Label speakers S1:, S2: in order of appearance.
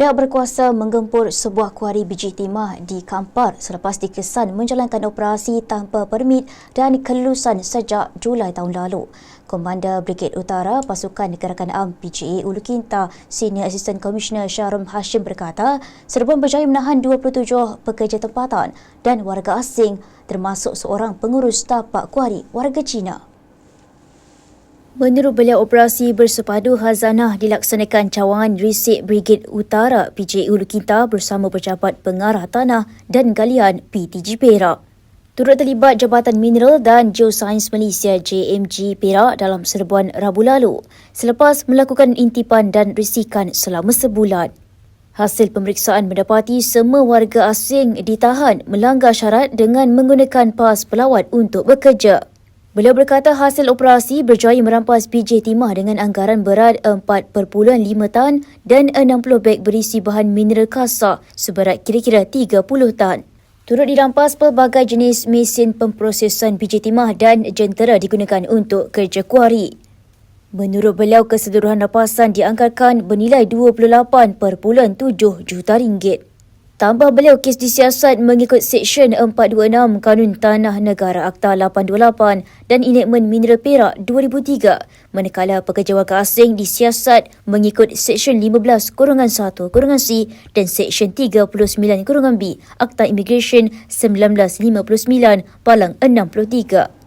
S1: Pihak berkuasa menggempur sebuah kuari biji timah di Kampar selepas dikesan menjalankan operasi tanpa permit dan kelulusan sejak Julai tahun lalu. Komander Brigade Utara Pasukan Gerakan Am PGA Ulu Kinta Senior Assistant Commissioner Syarum Hashim berkata serban berjaya menahan 27 pekerja tempatan dan warga asing termasuk seorang pengurus tapak kuari warga Cina. Menurut beliau, operasi bersepadu Hazanah dilaksanakan cawangan Risik Brigade Utara PJ Ulu Kinta bersama pejabat pengarah tanah dan galian PTG Perak. Turut terlibat Jabatan Mineral dan Geosains Malaysia JMG Perak dalam serbuan Rabu lalu selepas melakukan intipan dan risikan selama sebulan. Hasil pemeriksaan mendapati semua warga asing ditahan melanggar syarat dengan menggunakan pas pelawat untuk bekerja. Beliau berkata hasil operasi berjaya merampas BJ timah dengan anggaran berat 4.5 tan dan 60 beg berisi bahan mineral kasar seberat kira-kira 30 tan. Turut dirampas pelbagai jenis mesin pemprosesan biji timah dan jentera digunakan untuk kerja kuari. Menurut beliau, keseluruhan rampasan dianggarkan bernilai 28.7 juta ringgit. Tambah beliau kes disiasat mengikut Seksyen 426 Kanun Tanah Negara Akta 828 dan Enakmen Mineral Perak 2003 manakala pekerja warga asing disiasat mengikut Seksyen 15 Kurungan 1 Kurungan C dan Seksyen 39 Kurungan B Akta Immigration 1959 Palang 63.